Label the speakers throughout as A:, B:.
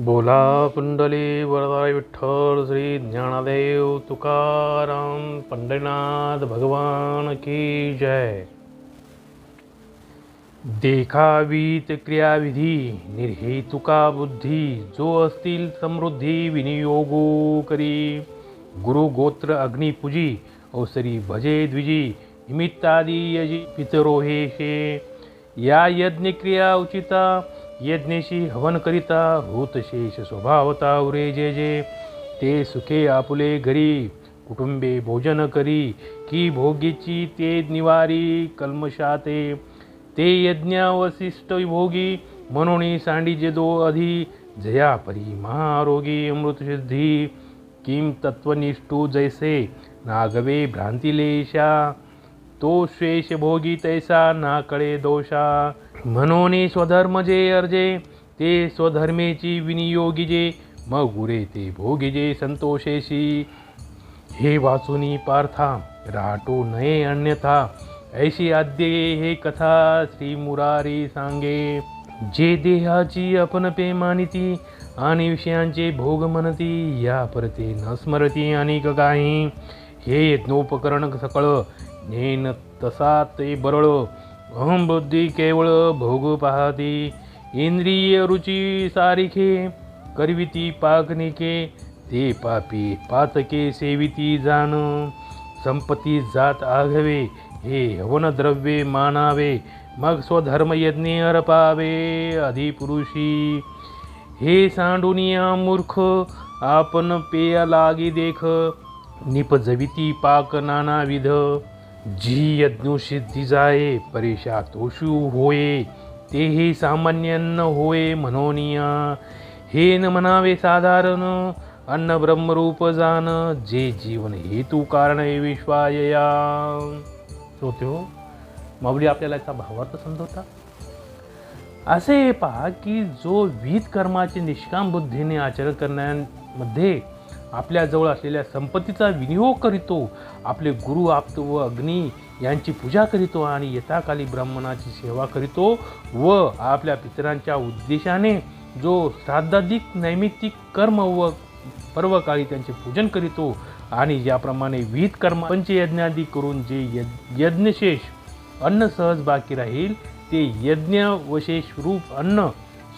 A: बोला पुंडली वरदाय विठ्ठल श्री ज्ञानदेव तुकाराम पंढरीनाथ भगवान की जय. देखावीत क्रियाविधी निर्हेतुका बुद्धी जो असतील समृद्धी विनियोगो करी. गुरु गोत्र अग्निपूजी अवसरी भजे द्विजी निमित्तादी यजी पितरोहेशे. शे या यज्ञक्रिया उचिता यज्ञेशी हवन करिता भूतशेष स्वभावता उरे जे जे. ते सुखे आपुले घरी कुटुंबे भोजन करी की भोगीची ते निवारी कल्मशाते ते यज्ञ वसिष्ठ भोगी म्हणून सांडीजे दो अधि जया परी महारोगी अमृतसिद्धी किम तत्वनिष्ठू जैसे नागवे भ्रांतिलेशा. तो शेष भोगी तैसा ना कळे दोषा. म्हणून स्वधर्म जे अर्जे ते स्वधर्मेची विनियोगिजे मग उरे ते भोगिजे संतोषेशी. हे वाचुनी पार्था राहतो नये अन्यथा. ऐशी आद्य हे कथा श्री मुरारी सांगे. जे देहाची आपण पे मानिती आणि विषयांचे भोग म्हणती या परते न स्मरती आणि काही हे यज्ञोपकरण सकळ नेन तसा ते बरळ. अहम बुद्धी केवळ भोग पाहती इंद्रिय रुची सारिखे करविती पाकनिके ते पापी पातके सेविती जाण संपती जात आघवे हे हवन द्रव्ये मानावे मग स्वधर्म यज्ञे अर्पावे अधिपुरुषी हे सांडुनिया मूर्ख आपण पेया लागी देख निपजविती पाक नानाविध जी यज्ञोषिद्धी जाये परेशा तोषू होये ते हे सामान्य अन्न होय म्हणोनिया हे न म्हणावे साधारण अन्न ब्रह्मरूप जाण जे जीवन हेतू कारण विश्वायया। श्रोते माऊली आपल्याला याचा भावार्थ समजवता? असे पहा की जो वीत कर्माचे निष्काम बुद्धीने आचरण करण्यामध्ये आपल्याजवळ असलेल्या संपत्तीचा विनियोग करीतो आपले गुरु आप्त व अग्नी यांची पूजा करीतो आणि यथाकाली ब्राह्मणाची सेवा करीतो व आपल्या पितरांच्या उद्देशाने जो श्राद्धाधिक नैमित्तिक कर्म व पर्वकाळी त्यांचे पूजन करीतो आणि ज्याप्रमाणे विहित कर्म पंचयज्ञादी करून जे यज्ञ यज्ञशेष अन्न सहज बाकी राहील ते यज्ञवशेष रूप अन्न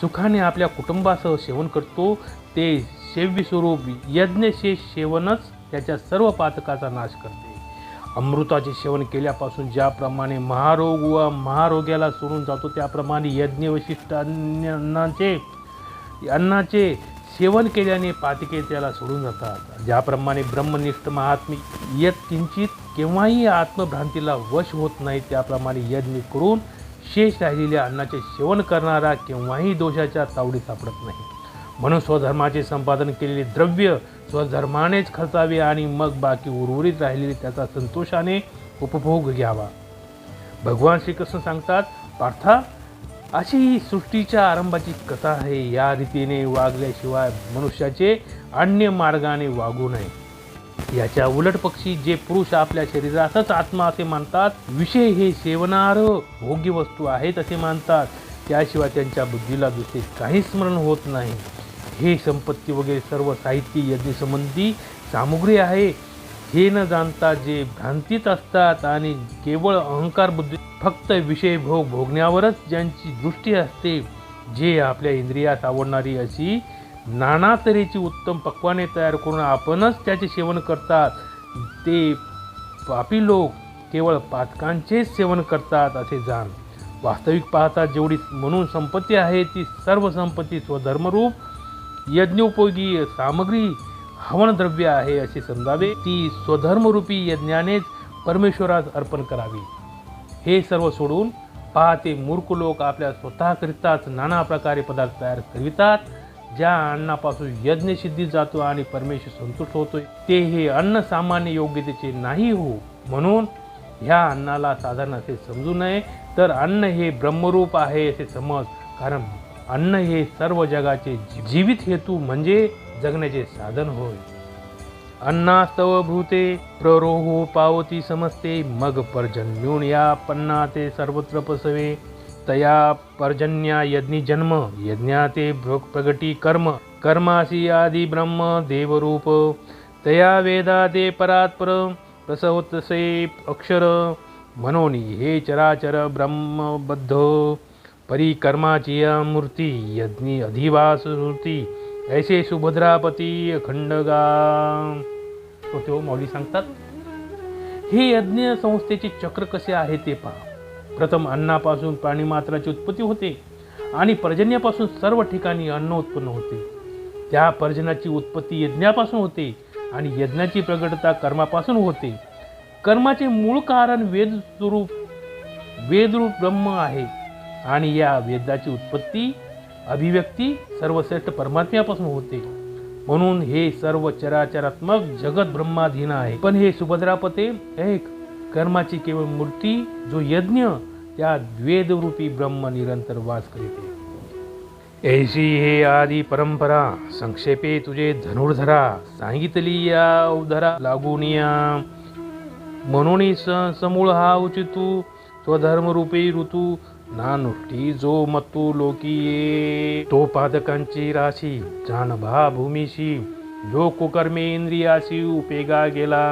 A: सुखाने आपल्या कुटुंबासह सेवन करतो ते सेव्यस्वरूप यज्ञशेष सेवनच त्याच्या सर्व पातकाचा नाश करते. अमृताचे सेवन केल्यापासून ज्याप्रमाणे महारोग व महारोग्याला सोडून जातो त्याप्रमाणे यज्ञवशिष्ट अन्नाचे अन्नाचे सेवन केल्याने पातिके त्याला सोडून जातात. ज्याप्रमाणे ब्रह्मनिष्ठ महात्मी यत किंचित केव्हाही आत्मभ्रांतीला वश होत नाही त्याप्रमाणे यज्ञ करून शेष राहिलेल्या अन्नाचे सेवन करणारा केव्हाही दोषाच्या तावडी सापडत नाही. म्हणून स्वधर्माचे संपादन केलेले द्रव्य स्वधर्मानेच खर्चावे आणि मग बाकी उर्वरित राहिलेले त्याचा संतोषाने उपभोग घ्यावा. भगवान श्रीकृष्ण सांगतात पार्था अशी ही सृष्टीच्या आरंभाची कथा आहे. या रीतीने वागल्याशिवाय मनुष्याचे अन्य मार्गाने वागू नये. याच्या उलट पक्षी जे पुरुष आपल्या शरीरातच आत्मा असे मानतात विषय हे सेवनार भोग्य वस्तू आहेत असे मानतात. त्याशिवाय त्यांच्या बुद्धीला दुसरे काही स्मरण होत नाही. हे संपत्ती वगैरे सर्व साहित्य यज्ञसंबंधी सामुग्री आहे. हे न जाणता जे भ्रांतीत असतात आणि केवळ अहंकार बुद्धी फक्त विषय भोग भोगण्यावरच ज्यांची दृष्टी असते जे आपल्या इंद्रियात आवडणारी अशी नाना तऱ्हेची उत्तम पक्वाने तयार करून आपणच त्याचे सेवन करतात. ते पापी लोक केवळ पातकांचेच सेवन करतात असे जाण. वास्तविक पाहता जेवढी म्हणून संपत्ती आहे ती सर्व संपत्ती स्वधर्मरूप यज्ञोपयोगी सामग्री हवनद्रव्य आहे असे समजावे. ती स्वधर्मरूपी यज्ञानेच परमेश्वरास अर्पण करावी. हे सर्व सोडून पाहते मूर्ख लोक आपल्या स्वतःकरिताच नाना प्रकारे पदार्थ तयार करीतात ज्या अन्नापासून यज्ञसिद्धी जातो आणि परमेश्वर संतुष्ट होतोय. ते हे अन्न सामान्य योग्यतेचे नाही हो. म्हणून ह्या अन्नाला साधारण असे समजू नये तर अन्न हे ब्रह्मरूप आहे असे समज. कारण अन्न हे सर्व जगाचे जी- जीवित हेतू म्हणजे जगण्याचे साधन होय. अन्नास्तव भूते प्ररोहो पावती समजते मग पर्जन्यून या पन्ना ते सर्वत्र पसवे तया पर्जन्या यज्ञी जन्म यज्ञाते प्रगटी कर्म कर्मासी आदि ब्रह्म देवरूप तया वेदा दे परात्पर प्रसवतसे अक्षर मनोनी हे चराचर ब्रह्मबद्ध. परिकर्माची मूर्ती यज्ञी अधिवास मूर्ती ऐसे सुभद्रापती अखंडगा। तो तो हो माऊली सांगतात हे यज्ञ संस्थेचे चक्र कसे आहे ते पहा. प्रथम अन्नापासून प्राणीमात्राची उत्पत्ती होते आणि पर्जन्यापासून सर्व ठिकाणी अन्न उत्पन्न होते. त्या पर्जनाची उत्पत्ती यज्ञापासून होते आणि यज्ञाची प्रगटता कर्मापासून होते. कर्माचे मूळ कारण वेद स्वरूप वेदरूप ब्रह्म आहे. आणि या वेदाची उत्पत्ती अभिव्यक्ती सर्वश्रेष्ठ परमात्म्यापासून होते. म्हणून हे सर्व चराचरात्मक जगत ब्रह्माधीन आहे. पण हे सुभद्रापते एक कर्माची केवळ मूर्ती जो यज्ञ त्या वेदरूपी ब्रह्म निरंतर वास करीते ऐशी हे आदी परंपरा संक्षेपे तुझे धनुर्धरा सांगितली या उधरा लागुनिया. म्हणून स समूळ हा उचितू स्वधर्मरूपी ऋतू नानुष्टी जो मत्तू लोकीये तो पादकांची राशी जानभा भूमीशी जो कुकर्मे इंद्रियाशी उपेगा गेला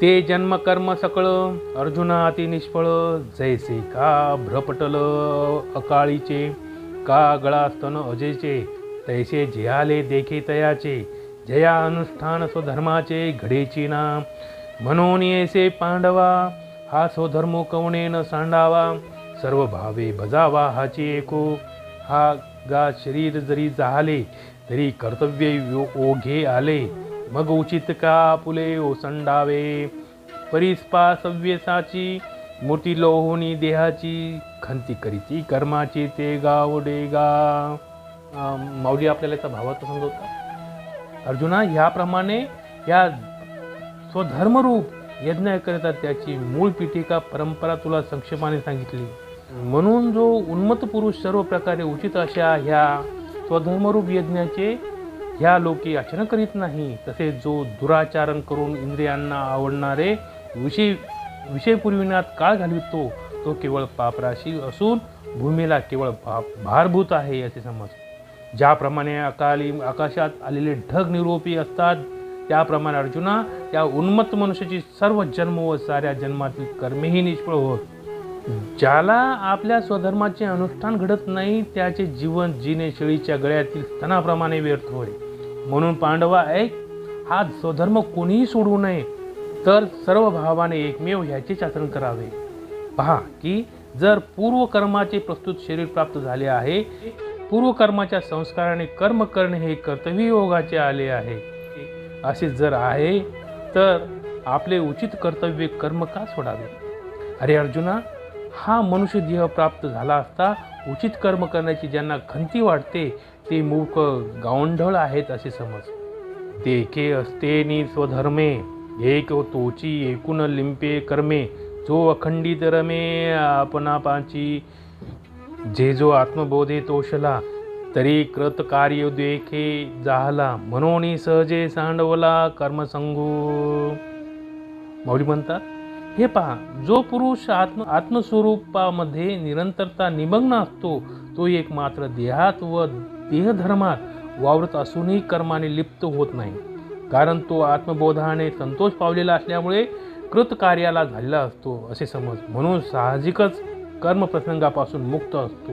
A: ते जन्म कर्म सकळ अर्जुना अति निष्फळ जैसे का भ्रपटल अकाळीचे का गळास्तन अजयचे अजेचे तैसे जियाले देखे तयाचे जया अनुष्ठान स्वधर्माचे घडेची ना म्हणून येसे पांडवा हा स्वधर्म कवणेन सांडावा सर्व भावे बजावा हाची एको. हा गा शरीर जरी जाहले तरी कर्तव्य ओघे आले. मग उचित का फुले ओसंडावे परिस्पा सव्यसाची मूर्ती लोहोनी देहाची खंती करीती कर्माची ते गाव डेगा. माऊली आपल्याला याचा भावात समजवता अर्जुना ह्याप्रमाणे या स्वधर्मरूप यज्ञ त्याची मूळ पीठिका परंपरा तुला संक्षेपाने सांगितली. म्हणून जो उन्मत पुरुष सर्व प्रकारे उचित अशा ह्या स्वधर्मरूप यज्ञाचे ह्या लोके आचरण करीत नाही तसेच जो दुराचारण करून इंद्रियांना आवडणारे विषय विषय पुरविण्यात काळ घालवितो तो केवळ पापराशी असून भूमीला केवळ भा भारभूत आहे असे समज. ज्याप्रमाणे अकाली आकाशात आलेले ढग निरोपी असतात त्याप्रमाणे अर्जुना त्या उन्मत्त मनुष्याची सर्व जन्म व साऱ्या जन्मातील कर्मेही निष्फळ होत. ज्याला आपल्या स्वधर्माचे अनुष्ठान घडत नाही त्याचे जीवन जिने शेळीच्या गळ्यातील स्तनाप्रमाणे व्यर्थ होय. म्हणून पांडवा ऐक हा स्वधर्म कोणीही सोडू नये तर सर्व भावाने एकमेव ह्याचेच आचरण करावे. पहा की जर पूर्वकर्माचे प्रस्तुत शरीर प्राप्त झाले आहे पूर्वकर्माच्या संस्काराने कर्म करणे हे कर्तव्य योगाचे आले आहे. असे जर आहे तर आपले उचित कर्तव्य कर्म का सोडावे? अरे अर्जुना हा मनुष्य देह प्राप्त झाला असता उचित कर्म करण्याची ज्यांना खंती वाटते ते मूर्ख गावंढळ आहेत असे समज. देखे असते नि स्वधर्मे एक तोची एकूण लिंपे कर्मे जो अखंडित रमे आपणापाची. जे जो आत्मबोधे तोषला तरी कृतकार्य देखे झाला म्हणून सहजे सांडवला कर्मसंगू. मौली म्हणतात हे पहा जो पुरुष आत्म आत्मस्वरूपामध्ये निरंतरता निमग्न असतो तो एक मात्र देहात व देहधर्मात वावरत असूनही कर्माने लिप्त होत नाही. कारण तो आत्मबोधाने संतोष पावलेला असल्यामुळे कृतकार्याला झालेला असतो असे समज. म्हणून साहजिकच कर्म प्रसंगापासून मुक्त असतो.